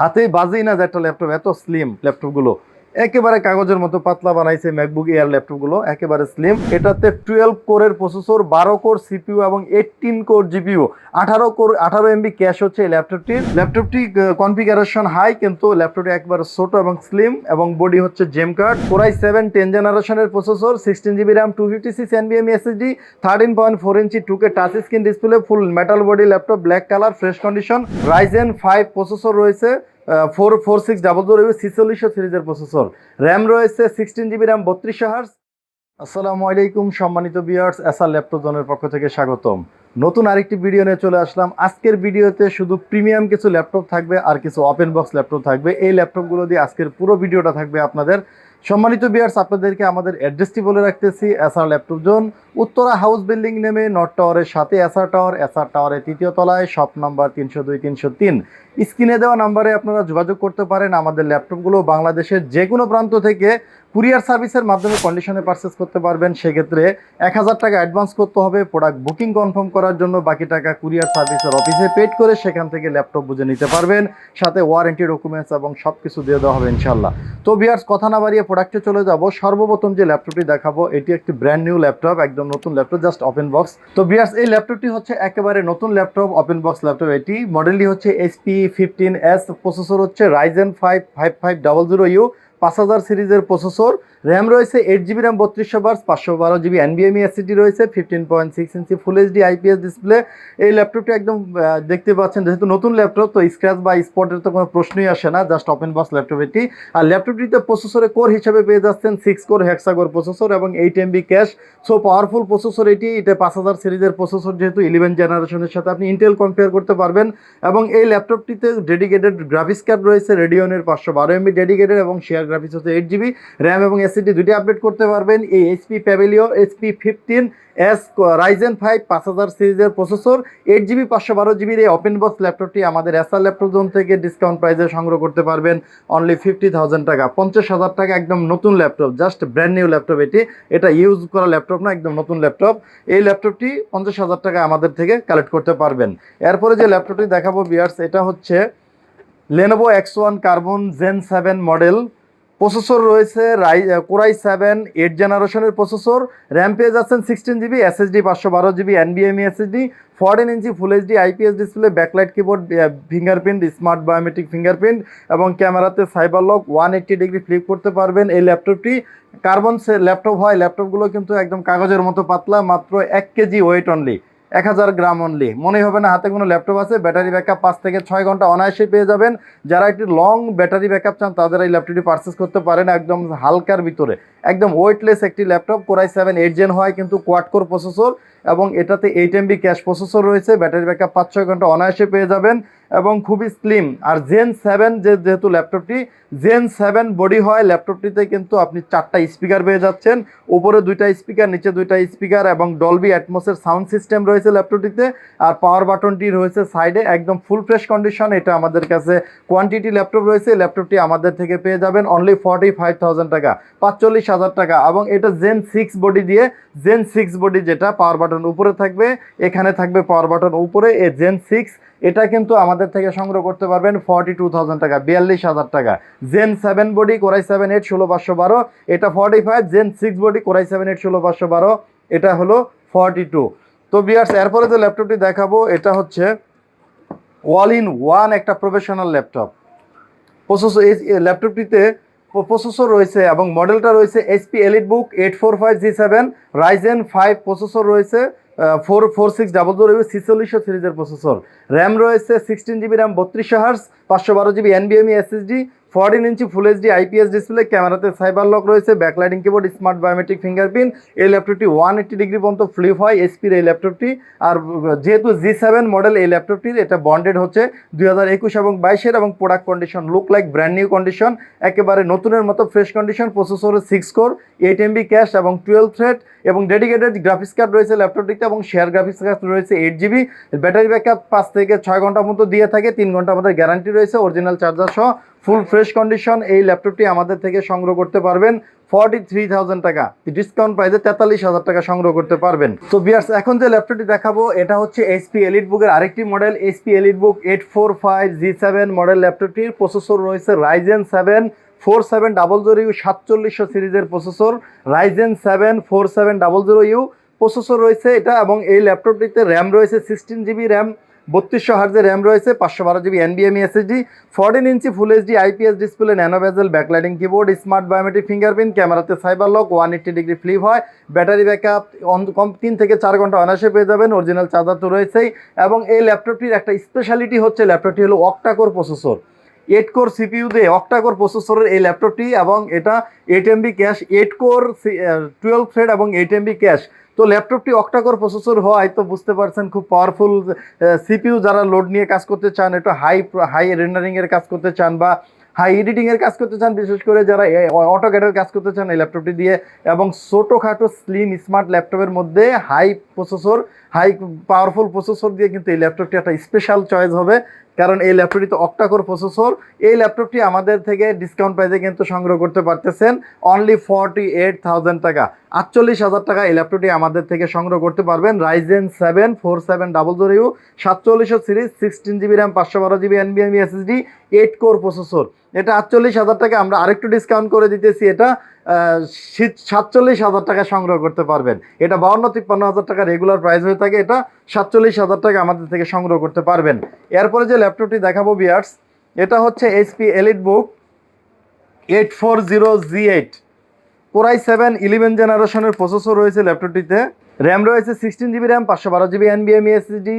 হাতেই বাজেই না যে একটা ল্যাপটপ এত স্লিম ল্যাপটপগুলো একেবারে কাগজের মতো পাতলা বানাইছে ম্যাকবুক এয়ার ল্যাপটপগুলো একেবারে স্লিম এটাতে টুয়েলভ কোরের প্রসেসর বারো কোর সিপিইউ এবং এইটিন কোর জিপিইউ আঠারো কোর আঠারো এমবি ক্যাশ হচ্ছে এই ল্যাপটপটি ল্যাপটপটি কনফিগারেশন হাই কিন্তু ল্যাপটপটি একবারে ছোট এবং স্লিম এবং বডি হচ্ছে gem cut Core i seven ten জেনারেশনের processor sixteen GB RAM two fifty six এনবিএম SSD thirteen point four ইঞ্চি two K touch screen display full metal body laptop black colour fresh condition Ryzen five processor রয়েছে। Four four, six, double zero ছিচল্লিশশো সিরিজের processor RAM রয়েছে sixteen GB RAM বত্রিশশো hertz আসসালামু আলাইকুম, সম্মানিত বিয়ার্স SR laptop জোনের পক্ষ থেকে স্বাগতম। নতুন আরেকটি ভিডিও নিয়ে চলে আসলাম। আজকের ভিডিওতে শুধু প্রিমিয়াম কিছু ল্যাপটপ থাকবে আর কিছু ওপেন বক্স ল্যাপটপ থাকবে। এই ল্যাপটপগুলো দিয়ে আজকের পুরো ভিডিওটা থাকবে আপনাদের। সম্মানিত বিয়ার্স আপনাদেরকে আমাদের অ্যাড্রেসটি বলে রাখতেছি SR laptop zone Uttara house building নেমে নর্থ টাওয়ারের সাথে এসআর টাওয়ার এসআর টাওয়ারের তৃতীয় তলায় শপ নাম্বার তিনশো দুই, তিনশো তিন। স্ক্রিনে দেওয়া নাম্বারে আপনারা যোগাযোগ করতে পারেন, আমাদের ল্যাপটপগুলো বাংলাদেশের যে কোনো প্রান্ত থেকে কুরিয়ার সার্ভিসের মাধ্যমে কন্ডিশনে পারচেস করতে পারবেন, সেক্ষেত্রে এক হাজার টাকা অ্যাডভান্স করতে হবে প্রোডাক্ট বুকিং কনফার্ম করার জন্য বাকি টাকা কুরিয়ার সার্ভিসের অফিসে পেড করে সেখান থেকে ল্যাপটপ বুঝে নিতে পারবেন, সাথে ওয়ারেন্টি ডকুমেন্টস এবং সব কিছু দিয়ে দেওয়া হবে ইনশাল্লাহ তো বিয়ার্স কথা না বাড়িয়ে প্রোডাক্টে চলে যাব, সর্বপ্রথম যে ল্যাপটপটি দেখাবো, এটি একটি ব্র্যান্ড নিউ ল্যাপটপ একদম নতুন ল্যাপটপ জাস্ট ওপেন বক্স তো বিয়ার্স এই ল্যাপটপটি হচ্ছে একেবারে নতুন ল্যাপটপ ওপেন বক্স ল্যাপটপ এটি। মডেলটি হচ্ছে এইচপি ফিফটিন এস প্রসেসর হচ্ছে Ryzen five five five double zero U পাঁচ হাজার সিরিজের প্রসেসর। র্যাম রয়েছে এইট জিবি র্যাম বত্রিশশো বার্স, পাঁচশো বারো জিবি এনবিএমই এসিডি রয়েছে ফিফটিন পয়েন্ট সিক্স ইঞ্চি ফুল এইচডি আইপিএস ডিসপ্লে এই ল্যাপটপটি একদম দেখতে পাচ্ছেন, যেহেতু নতুন ল্যাপটপ তো স্ক্র্যাচ বা স্পটের তো কোনো প্রশ্নই আসে না জাস্ট ওপেন বক্স ল্যাপটপ এটি। আর ল্যাপটপটিতে প্রসেসরে কোর হিসাবে পেয়ে যাচ্ছেন সিক্স কোর হেক্সাগোর প্রসেসর এবং eight MB cache so powerful processor এটি, এটা পাঁচ হাজার সিরিজের প্রসেসর যেহেতু ইলেভেন জেনারেশনের সাথে আপনি ইন্টেল কম্পেয়ার করতে পারবেন। এবং এই ল্যাপটপটিতে ডেডিকেটেড গ্রাফিক্স কার্ড রয়েছে রেডিওনের পাঁচশো বারো এমবি ডেডিকেটেড এবং শেয়ার গ্রাফিক্স হচ্ছে এইট জিবি র্যাম এবং এসিডি দুটি আপডেট করতে পারবেন। এই HP Pavilion HP fifteen S Ryzen five পাঁচ হাজার সিরিজের প্রসেসর এইট জিবি পাঁচশো বারো জিবির এই ওপেন বক্স ল্যাপটপটি আমাদের এসআর ল্যাপটপ জোন থেকে ডিসকাউন্ট প্রাইসে সংগ্রহ করতে পারবেন। অনলি ফিফটি থাউজেন্ড টাকা, পঞ্চাশ হাজার টাকা একদম নতুন laptop just brand new laptop এটি। এটা ইউজ করা ল্যাপটপ না, একদম নতুন ল্যাপটপ এই ল্যাপটপটি পঞ্চাশ হাজার টাকা আমাদের থেকে কালেক্ট করতে পারবেন। এরপরে যে ল্যাপটপটি দেখাবো, বিয়ার্স, এটা হচ্ছে Lenovo X one Carbon gen seven model processor রয়েছে রাই কোরাই সেভেন, এইট জেনারেশনের প্রসেসর। র্যাম পেয়ে যাচ্ছেন সিক্সটিন জিবি এসএসডি পাঁচশো বারো জিবি এনবিএমই এসএসডি ফোরটিন ইঞ্চি full HD IPS display backlight keyboard fingerprint smart biometric fingerprint এবং ক্যামেরাতে cyber lock one eighty degree flip করতে পারবেন এই ল্যাপটপটি কার্বন সে ল্যাপটপ হয় ল্যাপটপগুলো কিন্তু একদম কাগজের মতো পাতলা, মাত্র এক কেজি ওয়েট অনলি এক হাজার গ্রাম অনলি মনে হবে না, হাতে কোনো ল্যাপটপ আছে, ব্যাটারি ব্যাকআপ পাঁচ থেকে ছয় ঘণ্টা অনায়াসে পেয়ে যাবেন। যারা একটি লং ব্যাটারি ব্যাকআপ চান, তাদের এই ল্যাপটপটি পারচেস করতে পারেন একদম হালকার ভিতরে। একদম ওয়েটলেস একটি laptop Core i seven eight gen হয় কিন্তু কোয়াড কোর প্রসেসর এবং এটাতে এইট এমবি ক্যাশ প্রসেসর রয়েছে ব্যাটারি ব্যাকআপ পাঁচ ছয় ঘণ্টা অনায়াসে পেয়ে যাবেন এবং খুবই স্লিম আর জেন সেভেন যে যেহেতু ল্যাপটপটি জেন সেভেন বডি হয় ল্যাপটপটিতে কিন্তু আপনি চারটা স্পিকার পেয়ে যাচ্ছেন। উপরে দুইটা স্পিকার নিচে দুইটা স্পিকার এবং ডলবি অ্যাটমসের সাউন্ড সিস্টেম রয়েছে ল্যাপটপটিতে আর পাওয়ার বাটনটি রয়েছে সাইডে একদম ফুল ফ্রেশ কন্ডিশন এটা আমাদের কাছে কোয়ান্টিটি ল্যাপটপ রয়েছে ল্যাপটপটি আমাদের থেকে পেয়ে যাবেন অনলি ফর্টি ফাইভ থাউজেন্ড টাকা। পাঁচচল্লিশ হাজার টাকা এবং এটা জেন সিক্স বডি দিয়ে জেন সিক্স বডি যেটা পাওয়ার বাটন উপরে থাকবে, এখানে থাকবে পাওয়ার বাটন উপরে, এ জেন সিক্স এটা কিন্তু আমাদের থেকে সংগ্রহ করতে পারবেন ফর্টি টু থাউজেন্ড টাকা, বিয়াল্লিশ হাজার টাকা। Gen seven body Core i seven eight ষোলো, পাঁচশো, বারো, এটা forty five gen six body Core i seven eight ষোলো, পাঁচশো, বারো, এটা হলো ফর্টি টু তো বিয়ার্স এরপরে যে ল্যাপটপটি দেখাবো, এটা হচ্ছে অল ইন ওয়ান একটা প্রফেশনাল ল্যাপটপ প্রসেসর এই ল্যাপটপটিতে প্রসেসর রয়েছে এবং মডেলটা রয়েছে HP EliteBook eight four five G seven Ryzen five processor রয়েছে। Four four, six, double zero ছিচল্লিশশো সিরিজের প্রসেসর র্যাম রয়েছে সিক্সটিন জিবি র্যাম বত্রিশশো হার্স পাঁচশো বারো জিবি এনবিএমই এসএসডি ফোরটিন ইঞ্চি ফুল এইচডি আইপিএস ডিসপ্লে ক্যামেরাতে সাইবার লক রয়েছে backlighting keyboard smart biometric fingerprint এই ল্যাপটপটি ওয়ান এইট্টি ডিগ্রি পর্যন্ত ফ্লিপ হয় এসপির এই ল্যাপটপটি আর, যেহেতু জি সেভেন মডেল এই ল্যাপটপটির এটা বন্ডেড হচ্ছে দুই হাজার একুশ এবং বাইশের এবং product condition look like brand new condition একেবারে নতুনের মতো ফ্রেশ কন্ডিশন প্রসেসরের six core eight MB cache এবং টুয়েলভ থ্রেড এবং ডেডিকেটেড গ্রাফিক্স কার্ড রয়েছে ল্যাপটপটিতে এবং শেয়ার গ্রাফিক্স কার্ড রয়েছে এইট জিবি ব্যাটারি ব্যাকআপ পাঁচ থেকে ছয় ঘণ্টার মতো দিয়ে থাকে, তিন ঘণ্টা আমাদের গ্যারান্টি রয়েছে অরিজিনাল চার্জার সহ ফুল ফ্রেশ কন্ডিশন এই ল্যাপটপটি আমাদের থেকে সংগ্রহ করতে পারবেন ফর্টি থ্রি থাউজেন্ড টাকা ডিসকাউন্ট প্রাইসে তেতাল্লিশ হাজার টাকা সংগ্রহ করতে পারবেন। তো বিয়ার্স এখন যে ল্যাপটপটি দেখাবো, এটা হচ্ছে এইচপি এলিট বুকের আরেকটি model HP EliteBook eight four five G seven model ল্যাপটপটির processor রয়েছে Ryzen seven four seven double zero U সাতচল্লিশশো সিরিজের processor Ryzen seven four seven double zero U processor রয়েছে এটা এবং এই ল্যাপটপটিতে র্যাম রয়েছে সিক্সটিন জিবি র্যাম বত্রিশশো হার্জের র্যাম রয়েছে, পাঁচশো বারো জিবি এনবিএমই এসএসডি ফোরটিন ইঞ্চি full HD IPS display nano bezel backlighting keyboard smart biometric fingerprint ক্যামেরাতে cyber lock one eighty degree flip হয় ব্যাটারি ব্যাকআপ কম তিন থেকে চার ঘণ্টা অনায়াসে পেয়ে যাবেন অরিজিনাল চার্জার তো রয়েছেই এবং এই ল্যাপটপটির একটা স্পেশালিটি হচ্ছে ল্যাপটপটি হলো octacore processor eight core CPU দিয়ে অক্টাকোর প্রসেসরের এই ল্যাপটপটি এবং এটা eight MB cache eight core twelve thread এবং এইট এমবি ক্যাশ তো ল্যাপটপটি অক্টাকোর প্রসেসর হওয়ায় তো বুঝতে পারছেন খুব পাওয়ারফুল সিপিইউ যারা লোড নিয়ে কাজ করতে চান, একটু হাই হাই রেন্ডারিংয়ের কাজ করতে চান বা হাই এডিটিংয়ের কাজ করতে চান, বিশেষ করে যারা অটোক্যাডের কাজ করতে চান এই ল্যাপটপটি দিয়ে এবং ছোটোখাটো স্লিম স্মার্ট ল্যাপটপের মধ্যে high processor high powerful processor দিয়ে কিন্তু এই ল্যাপটপটি একটা স্পেশাল চয়েস হবে। কারণ এই ল্যাপটপটি তো অক্টাকোর প্রসেসর এই ল্যাপটপটি আমাদের থেকে ডিসকাউন্ট প্রাইসে কিন্তু সংগ্রহ করতে পারতেছেন অনলি ফর্টি এইট থাউজেন্ড টাকা। আটচল্লিশ হাজার টাকা এই ল্যাপটপটি আমাদের থেকে সংগ্রহ করতে পারবেন Ryzen seven four seven double zero U সাতচল্লিশশো series sixteen GB RAM পাঁচশো বারো জিবি এনবিএমই এসএসডি এইট কোর প্রসেসর এটা আটচল্লিশ হাজার টাকা, আমরা আরেকটু ডিসকাউন্ট করে দিতেছি এটা সাতচল্লিশ হাজার টাকা সংগ্রহ করতে পারবেন। এটা বাউন্ন তিপ্পান্ন হাজার টাকা রেগুলার প্রাইস হয়ে থাকে, এটা সাতচল্লিশ হাজার টাকা আমাদের থেকে সংগ্রহ করতে পারবেন। এরপরে যে ল্যাপটপটি দেখাবো বিয়ার্স, এটা হচ্ছে HP EliteBook eight four zero G eight Core i seven eleven জেনারেশনের প্রসেসর রয়েছে ল্যাপটপটিতে র্যাম রয়েছে সিক্সটিন জিবি র্যাম পাঁচশো বারো জিবি এনবিএমএসডি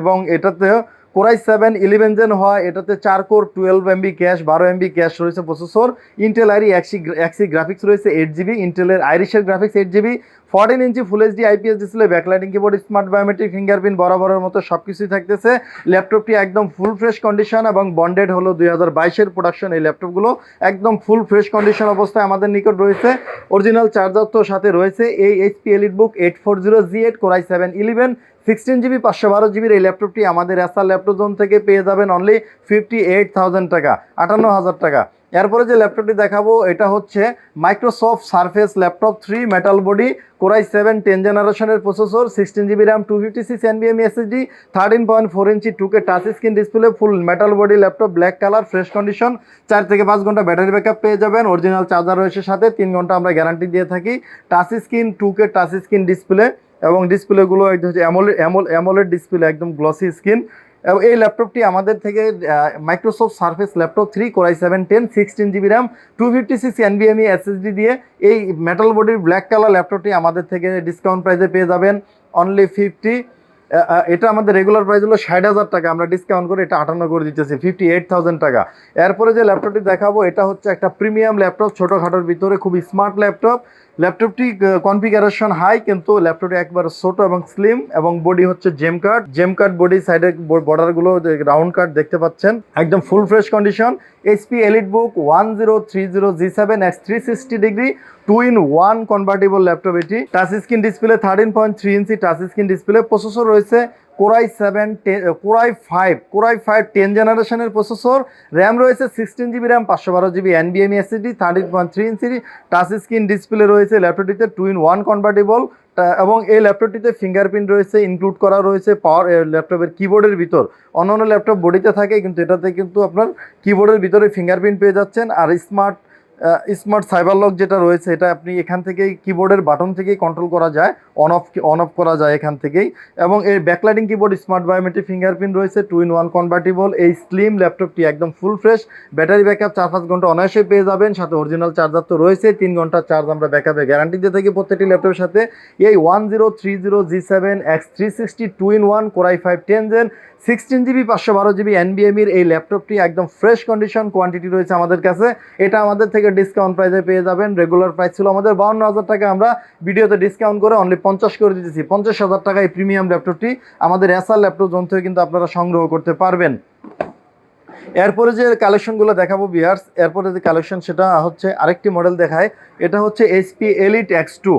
এবং এটাতে কোরাই সেভেন ইলেভেন জেন হয়, এটাতে চার কোর টুয়েলভ এমবি ক্যাশ বারো এমবি ক্যাশ রয়েছে processor Intel Iris Xe Xe graphics রয়েছে এইট জিবি ইন্টেলের আইরিশের graphics eight GB fourteen inch full HD IPS display backlighting keyboard smart biometric fingerprint বরাবরের মতো সব কিছুই থাকতেছে। ল্যাপটপটি একদম ফুল ফ্রেশ কন্ডিশন এবং বন্ডেড হলো দুই হাজার বাইশের প্রোডাকশন এই ল্যাপটপগুলো একদম ফুল ফ্রেশ কন্ডিশন অবস্থায় আমাদের নিকট রয়েছে। অরিজিনাল চার্জার তো সাথে রয়েছে, এই HP EliteBook eight four zero G eight Core i seven eleven sixteen GB পাঁচশো বারো জিবির এই ল্যাপটপটি আমাদের এসআর ল্যাপটপ জোন থেকে পেয়ে যাবেন অনলি ফিফটি এইট থাউজেন্ড টাকা, আটান্ন হাজার টাকা। এরপরে যে ল্যাপটপটি দেখাবো, এটা হচ্ছে Microsoft Surface laptop three metal body Core i seven ten জেনারেশনের processor sixteen GB RAM two fifty six এনবিএম SSD thirteen point four ইঞ্চি two K touch screen display full metal body laptop black colour fresh condition চার থেকে পাঁচ ঘণ্টা battery backup পেয়ে যাবেন original charger রয়েছে সাথে, তিন ঘণ্টা আমরা গ্যারান্টি দিয়ে থাকি touch screen two K touch screen display এবং ডিসপ্লেগুলো অ্যামোলেড ডিসপ্লে, একদম গ্লসি স্ক্রিন এবং এই ল্যাপটপটি আমাদের থেকে Microsoft Surface laptop three Core i seven ten sixteen GB RAM two fifty six এনবিএমই SSD দিয়ে এই মেটাল বডির ব্ল্যাক কালার ল্যাপটপটি আমাদের থেকে ডিসকাউন্ট প্রাইসে পেয়ে যাবেন। অনলি ফিফটি এটা আমাদের রেগুলার প্রাইস হলো ষাট হাজার টাকা। আমরা ডিসকাউন্ট করে এটা আটান্ন করে দিতেছি ফিফটি এইট থাউজেন্ড টাকা। এরপরে যে ল্যাপটপটি দেখাবো, এটা হচ্ছে একটা প্রিমিয়াম ল্যাপটপ, ছোটোখাটোর ভিতরে খুব স্মার্ট ল্যাপটপ। ল্যাপটপটি কনফিগারেশন হাই কিন্তু ল্যাপটপটি একবার ছোট এবং স্লিম এবং বডি হচ্ছে gem cut gem cut body সাইডে বর্ডারগুলো রাউন্ড কার্ড দেখতে পাচ্ছেন, একদম full fresh condition HP EliteBook one zero three zero G seven X three sixty degree two in one convertible laptop এটি। Touch screen display thirteen point three ইঞ্চি touch screen display processor রয়েছে। Core i seven Core i five Core i five ten জেনারেশনের processor RAM রয়েছে sixteen GB RAM পাঁচশো বারো GB এনবিএমই SSD thirty point three ইঞ্চি touch screen display রয়েছে ল্যাপটপটিতে two in one convertible এবং এই ল্যাপটপটিতে ফিঙ্গারপ্রিন্ট রয়েছে ইনক্লুড করা রয়েছে পাওয়ার ল্যাপটপের কিবোর্ডের ভিতর। অন্য অন্য ল্যাপটপ বডিতে থাকে, কিন্তু এটাতে কিন্তু আপনার কিবোর্ডের ভিতরে ফিঙ্গারপ্রিন্ট পেয়ে যাচ্ছেন, আর স্মার্ট স্মার্ট সাইবার লক যেটা রয়েছে, এটা আপনি এখান থেকেই কিবোর্ডের বাটন থেকেই কন্ট্রোল করা যায়। অন অফ অন অফ করা যায় এখান থেকেই। এবং এই backlighting keyboard smart biometric fingerprint রয়েছে টু ইন ওয়ান কনভার্টেবল এই স্লিম ল্যাপটপটি একদম ফুল ফ্রেশ ব্যাটারি ব্যাকআপ চার পাঁচ ঘণ্টা অনায়াসে পেয়ে যাবেন, সাথে অরিজিনাল চার্জার তো রয়েছে, তিন ঘণ্টার চার্জ আমরা ব্যাকআপে গ্যারান্টি দিয়ে থাকি প্রত্যেকটি ল্যাপটপের সাথে। এই one zero three zero G seven X three sixty two in one Core i five ten gen sixteen GB পাঁচশো বারো জিবি এনবিএমির এই ল্যাপটপটি একদম ফ্রেশ কন্ডিশন কোয়ান্টিটি রয়েছে আমাদের কাছে। এটা আমাদের থেকে ডিসকাউন্ট প্রাইসে পেয়ে যাবেন রেগুলার প্রাইস ছিল আমাদের বাউন্ন হাজার টাকা। আমরা ভিডিওতে ডিসকাউন্ট করে অনলি পঞ্চাশ করে দিতেছি। পঞ্চাশ হাজার টাকা এই প্রিমিয়াম ল্যাপটপটি আমাদের এসআর ল্যাপটপ থেকে কিন্তু আপনারা সংগ্রহ করতে পারবেন। এরপরে যে কালেকশনগুলো দেখাবো বিয়ার্স এরপরে যে কালেকশন সেটা হচ্ছে আরেকটি মডেল দেখায়। এটা হচ্ছে HP Elite X two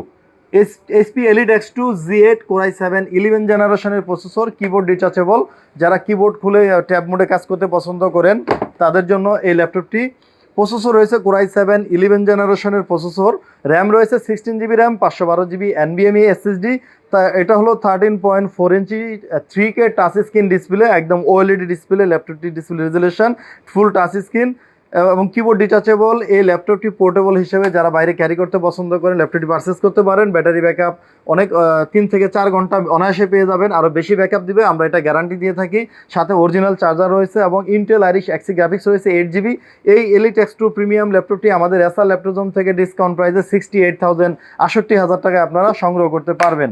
HP Elite X two G eight Core i seven eleven জেনারেশনের প্রসেসর কিবোর্ড রিচার্জেবল যারা কিবোর্ড খুলে ট্যাব মোডে কাজ করতে পছন্দ করেন, তাদের জন্য এই ল্যাপটপটি প্রসেসর রয়েছে কোরাই সেভেন ইলেভেন জেনারেশনের প্রসেসর র্যাম রয়েছে সিক্সটিন জিবি র্যাম পাঁচশো বারো জিবি এনবিএমই এসএসডি তা এটা হলো থার্টিন পয়েন্ট ফোর ইঞ্চি three K touch screen display একদম ওএলইডি ডিসপ্লে ল্যাপটপটি display resolution full touch screen এবং কিবোর্ড ডিটাচেবল এই ল্যাপটপটি পোর্টেবল হিসেবে যারা বাইরে ক্যারি করতে পছন্দ করেন ল্যাপটপটি পারচেস করতে পারেন ব্যাটারি ব্যাকআপ অনেক তিন থেকে চার ঘণ্টা অনায়াসে পেয়ে যাবেন আরও বেশি ব্যাকআপ দিবে, আমরা এটা গ্যারান্টি দিয়ে থাকি। সাথে অরিজিনাল চার্জার রয়েছে এবং ইন্টেল আইরিশ এক্সি গ্রাফিক্স রয়েছে এইট জিবি এই এলিট এক্স টু প্রিমিয়াম ল্যাপটপটি আমাদের এসআর ল্যাপটপজোন থেকে ডিসকাউন্ট প্রাইসে সিক্সটি এইট থাউজেন্ড আষট্টি হাজার টাকায় আপনারা সংগ্রহ করতে পারবেন।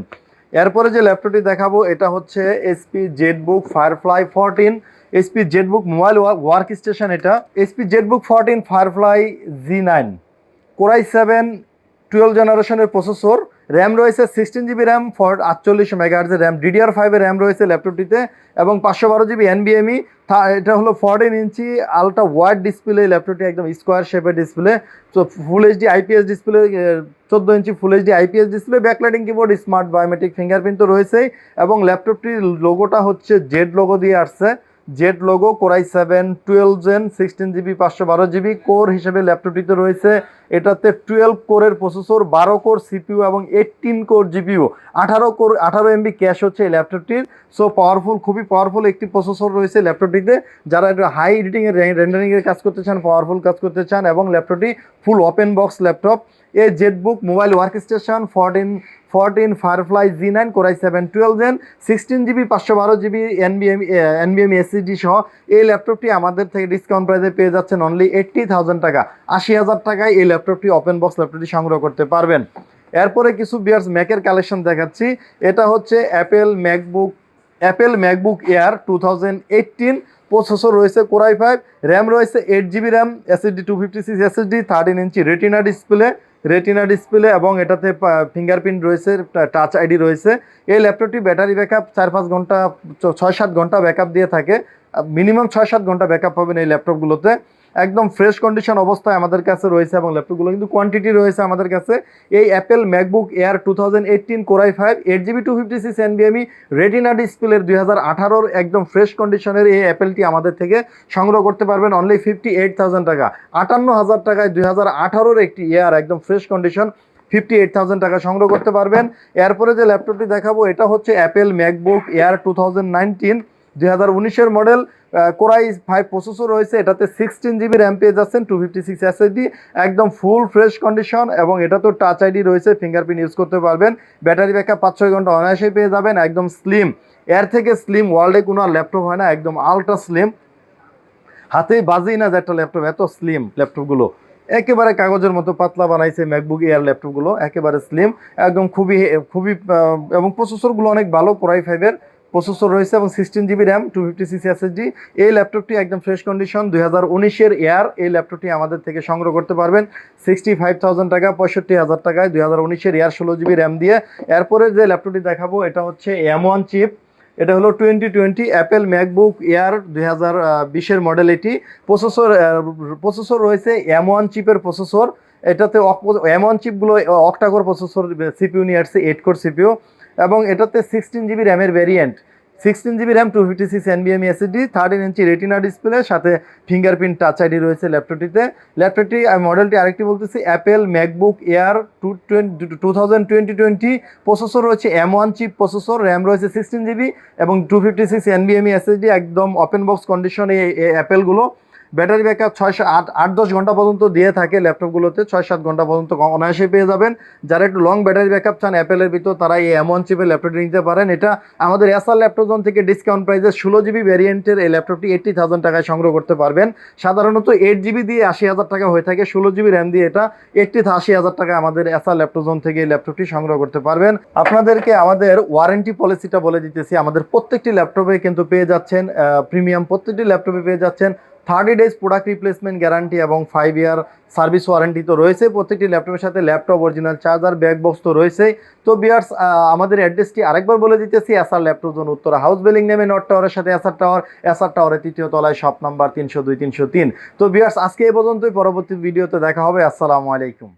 এরপরে যে ল্যাপটপটি দেখাবো, এটা হচ্ছে SP ZBook Firefly fourteen SP ZBook mobile work station এটা। SP ZBook fourteen Firefly G nine core i seven twelve জেনারেশনের প্রসেসর র্যাম রয়েছে সিক্সটিন জিবি র্যাম ফর আটচল্লিশ মেগাহার্জের র্যাম ডিডিআর ফাইভের র্যাম রয়েছে ল্যাপটপটিতে এবং পাঁচশো বারো জিবি এনবিএমই এটা হলো fourteen inch ultra wide display ল্যাপটপটি একদম স্কোয়ার শেপের ডিসপ্লে তো ফুল এইচডি আইপিএস ডিসপ্লে চোদ্দ inch full HD IPS display backlighting keyboard smart biometric fingerprint তো রয়েছেই। এবং ল্যাপটপটির লোগোটা হচ্ছে জেড লোগো দিয়ে আসছে। Z logo core i seven twelve gen sixteen GB পাঁচশো বারো জিবি কোর হিসেবে ল্যাপটপটিতে রয়েছে। এটাতে টুয়েলভ কোরের প্রসেসর বারো কোর সিপিইউ এবং এইটিন কোর জিপিইউ আঠারো কোর আঠারো এমবি ক্যাশ হচ্ছে এই ল্যাপটপটির সো পাওয়ারফুল খুবই পাওয়ারফুল একটি প্রসেসর রয়েছে ল্যাপটপটিতে যারা একটু হাই এডিটিংয়ের রেন্ডারিংয়ের কাজ করতে চান পাওয়ারফুল কাজ করতে চান এবং ল্যাপটপটি ফুল ওপেন বক্স ল্যাপটপ এই ZBook mobile work station fourteen fourteen Firefly G nine core i seven twelve gen sixteen GB পাঁচশো বারো জিবি এনবিএম এনবিএম এসিডি সহ এই ল্যাপটপটি আমাদের থেকে ডিসকাউন্ট প্রাইসে পেয়ে যাচ্ছেন অনলি এইট্টি থাউজেন্ড টাকা। আশি হাজার টাকায় এই ল্যাপটপটি ওপেন বক্স ল্যাপটপটি সংগ্রহ করতে পারবেন। এরপরে কিছু বিয়ার্স ম্যাকের কালেকশন দেখাচ্ছি। এটা হচ্ছে Apple MacBook Apple MacBook Air two thousand eighteen processor রয়েছে কোরাই ফাইভ র্যাম রয়েছে eight GB RAM SSD two fifty six SSD thirteen inch retina display retina display এবং এটাতে ফিঙ্গারপ্রিন্ট রয়েছে টাচ আইডি রয়েছে। এই ল্যাপটপটি ব্যাটারি ব্যাকআপ চার পাঁচ ঘণ্টা ছয় সাত ঘণ্টা ব্যাকআপ দিয়ে থাকে। মিনিমাম ছয় সাত ঘণ্টা ব্যাকআপ পাবেন এই ল্যাপটপগুলোতে। একদম ফ্রেশ কন্ডিশন অবস্থায় আমাদের কাছে রয়েছে এবং ল্যাপটপগুলো কিন্তু কোয়ান্টিটি রয়েছে আমাদের কাছে। এই Apple MacBook Air two thousand eighteen core i five eight GB two fifty six এনবিএমই retina ডিসপ্লের দুই হাজার আঠারোর একদম ফ্রেশ কন্ডিশনের এই অ্যাপেলটি আমাদের থেকে সংগ্রহ করতে পারবেন অনলি ফিফটি এইট থাউজেন্ড টাকা। আটান্ন হাজার টাকায় দুই হাজার আঠারোর একটি এয়ার একদম fresh condition fifty eight thousand টাকা সংগ্রহ করতে পারবেন। এরপরে যে ল্যাপটপটি দেখাবো, এটা হচ্ছে Apple MacBook Air two thousand nineteen দুই হাজার উনিশের মডেল কোরাই ফাইভ প্রসেসর রয়েছে, এটাতে সিক্সটিন জিবি র্যাম পেয়ে যাচ্ছেন টু ফিফটি সিক্স এসএসডি একদম ফুল ফ্রেশ কন্ডিশন এবং এটা তো টাচ আইডি রয়েছে ফিঙ্গারপ্রিন্ট ইউজ করতে পারবেন। ব্যাটারি ব্যাকআপ পাঁচ ছয় ঘণ্টা অনায়াসেই পেয়ে যাবেন, একদম স্লিম এর থেকে স্লিম ওয়ার্ল্ডে কোনো আর ল্যাপটপ হয় না, একদম আলট্রা স্লিম হাতেই বাজেই না যে একটা ল্যাপটপ এত স্লিম ল্যাপটপগুলো একেবারে কাগজের মতো পাতলা বানাইছে ম্যাকবুক এয়ার ল্যাপটপগুলো একেবারে স্লিম একদম খুবই খুবই এবং প্রসেসরগুলো অনেক ভালো, কোরাই ফাইভের প্রসেসর রয়েছে এবং sixteen GB RAM two fifty six SSD এই ল্যাপটপটি একদম ফ্রেশ কন্ডিশন দুই হাজার উনিশের এয়ার এই ল্যাপটপটি আমাদের থেকে সংগ্রহ করতে পারবেন সিক্সটি ফাইভ থাউজেন্ড টাকা, পঁয়ষট্টি হাজার টাকায় দুই হাজার উনিশের এয়ার ষোলো জিবি র্যাম দিয়ে। এরপরে যে ল্যাপটপটি দেখাবো, এটা হচ্ছে এম ওয়ান চিপ এটা হলো twenty twenty Apple MacBook Air দুই হাজার বিশের মডেল এটি। প্রসেসর প্রসেসর রয়েছে এম ওয়ান চিপের প্রসেসর এটাতে এম ওয়ান চিপগুলো অক্টাকোর প্রসেসর সিপিউ নিয়ে আসছে এইট কোর সিপিউ এবং এটাতে সিক্সটিন জিবি র্যামের variant sixteen GB RAM two fifty six এনবিএম SSD thirteen inch retina display সাথে ফিঙ্গারপ্রিন্ট টাচ আইডি রয়েছে ল্যাপটপটিতে ল্যাপটপটি মডেলটি আরেকটি বলতেছি Apple MacBook Air two twenty two thousand twenty twenty processor রয়েছে M one chip processor RAM রয়েছে সিক্সটিন জিবি এবং টু ফিফটি সিক্স এনবিএমই এসএসডি একদম ওপেন বক্স কন্ডিশন এই অ্যাপেলগুলো ব্যাটারি ব্যাকআপ ছয়শো আট আট দশ ঘণ্টা পর্যন্ত দিয়ে থাকে ল্যাপটপগুলোতে, ছয় সাত ঘণ্টা পর্যন্ত অনায়াসে পেয়ে যাবেন। যারা একটু লং ব্যাটারি ব্যাকআপ চান, অ্যাপেলের ভিতর, তারা এই এমন চিপের ল্যাপটপটি নিতে পারেন। এটা আমাদের এসআর ল্যাপটপজন থেকে ডিসকাউন্ট প্রাইসে ষোলো জিবি ভ্যারিয়েন্টের এই ল্যাপটপটি এইট্টি থাউজেন্ড টাকায় সংগ্রহ করতে পারবেন। সাধারণত এইট জিবি দিয়ে আশি হাজার টাকা হয়ে থাকে। ষোলো জিবি র্যাম দিয়ে এটা এইট্টি আশি হাজার টাকা আমাদের এসআর ল্যাপটপজন থেকে এই ল্যাপটপটি সংগ্রহ করতে পারবেন। আপনাদেরকে আমাদের ওয়ারেন্টি পলিসিটা বলে দিতেছি। আমাদের প্রত্যেকটি ল্যাপটপে কিন্তু পেয়ে যাচ্ছেন প্রিমিয়াম প্রত্যেকটি ল্যাপটপে পেয়ে যাচ্ছেন। Thirty days product replacement guarantee এবং ফাইভ ইয়ার সার্ভিস ওয়ারেন্টি তো রয়েছে। প্রত্যেকটি ল্যাপটপের সাথে laptop original charger back box তো রয়েছেই। তো বিয়ার্স আমাদের অ্যাড্রেসটি আরেকবার বলে দিতেছি SR laptop zone Uttara house building নেমে নট টাওয়ারের সাথে এসআর টাওয়ার এসআর টাওয়ারের তৃতীয় তলায় শপ নাম্বার তিনশো দুই, তিনশো তিন। তো বিয়ার্স আজকে এ পর্যন্তই, পরবর্তী ভিডিওতে দেখা হবে। আসসালামু আলাইকুম।